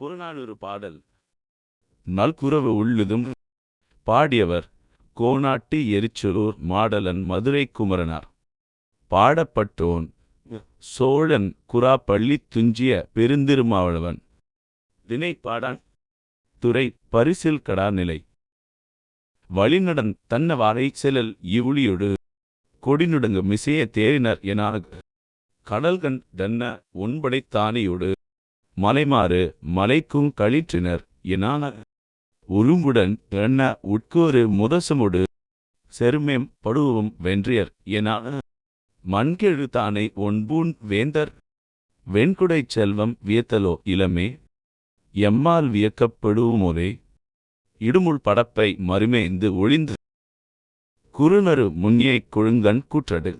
புறநானூறு பாடல். நல்குரவு உள்ளதும் பாடியவர் கோனாட்டு எரிச்சலூர் மாடலன் மதுரை குமரனார். பாடப்பட்டோன் சோழன் குராப்பள்ளி பள்ளி துஞ்சிய பெருந்திருமாவளவன். தினை பாடான் துறை பரிசில் கடாநிலை. வழிநடன் தன்னவாரை செலல் இவுளியொடு கொடிநுடங்கு மிசைய தேறினர் என கடல்கண் தன்ன ஒன்படைத்தானையொடு மலைமாறு மலைக்கும் கழிற்றினர் எனான உரும்புடன் எண்ண உட்கோரு முதசமுடு செருமேம் படுவும் வென்றியர். எனான மண்கெழு தானை ஒன்பூன் வேந்தர். வெண்குடைச் செல்வம் வியத்தலோ இளமே. எம்மால் வியக்கப்படுவோரே. இடுமுள் படப்பை மறுமேந்து ஒளிந்து. குறுநறு முன்னியைக் கொழுங்கண் கூற்றடு.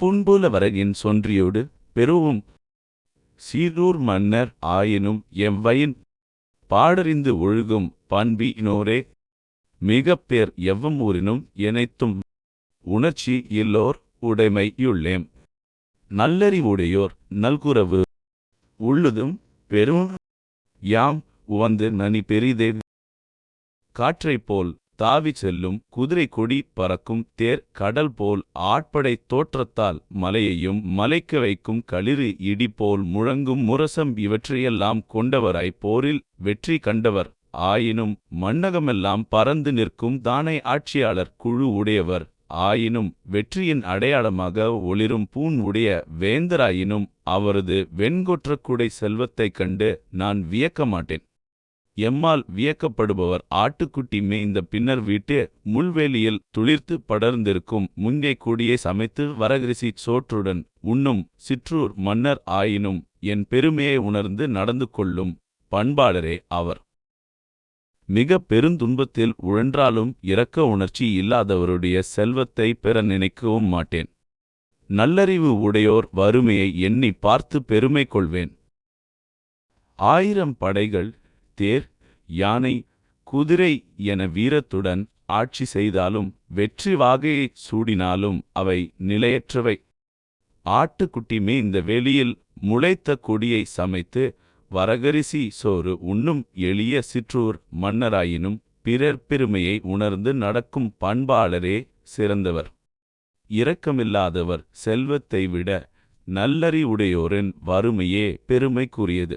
புன்புல வரகின் சொன்றியோடு பெருவும் சீரூர் மன்னர் ஆயினும் எவ்வையின் பாடறிந்து ஒழுகும் பண்பினோரே. மிகப்பேர் எவ்வம் ஊரினும் இணைத்தும் உணர்ச்சி இல்லோர் உடைமையுள்ளேம். நல்லறிவுடையோர் நல்குறவு உள்ளுதும் பெரும் யாம் உவந்து நனி பெரிதே. காற்றைப் போல் தாவி செல்லும் குதிரை கொடி பறக்கும் தேர் கடல் போல் ஆட்படை தோற்றத்தால் மலையையும் மலைக்க வைக்கும் களிறு இடி போல் முழங்கும் முரசம் இவற்றையெல்லாம் கொண்டவராய் போரில் வெற்றி கண்டவர். ஆயினும் மண்ணகமெல்லாம் பறந்து நிற்கும் தானே ஆட்சியாளர் குழு உடையவர். ஆயினும் வெற்றியின் அடையாளமாக ஒளிரும் பூண் உடைய வேந்தராயினும் அவரது வெண்கொற்றக்குடை செல்வத்தைக் கண்டு நான் வியக்க மாட்டேன் எம்மால் வியக்கப்படுபவர் ஆட்டுக்குட்டி மேய்ந்த பின்னர் வீட்டு முள்வேலியில் துளிர்த்து படர்ந்திருக்கும் முங்கை கொடியை சமைத்து வரகரிசி சோற்றுடன் உண்ணும் சிற்றூர் மன்னர் ஆயினும் என் பெருமையை உணர்ந்து நடந்து கொள்ளும் பண்பாளரே அவர். மிக பெருந்துன்பத்தில் உழன்றாலும் இரக்க உணர்ச்சி இல்லாதவருடைய செல்வத்தை பெற நினைக்கவும் மாட்டேன். நல்லறிவு உடையோர் வறுமையை எண்ணி பார்த்து பெருமை கொள்வேன். ஆயிரம் படைகள் தேர் யானை குதிரை என வீரத்துடன் ஆட்சி செய்தாலும் வெற்றி வாகையை சூடினாலும் அவை நிலையற்றவை. ஆட்டுக்குட்டி மேய்ந்த வெளியில் முளைத்த கொடியை சமைத்து வரகரிசி சோறு உண்ணும் எளிய சிற்றூர் மன்னராயினும் பிறர் பெருமையை உணர்ந்து நடக்கும் பண்பாளரே சிறந்தவர். இரக்கமில்லாதவர் செல்வத்தை விட நல்லறிவுடையோரின் வறுமையே பெருமைக்குரியது.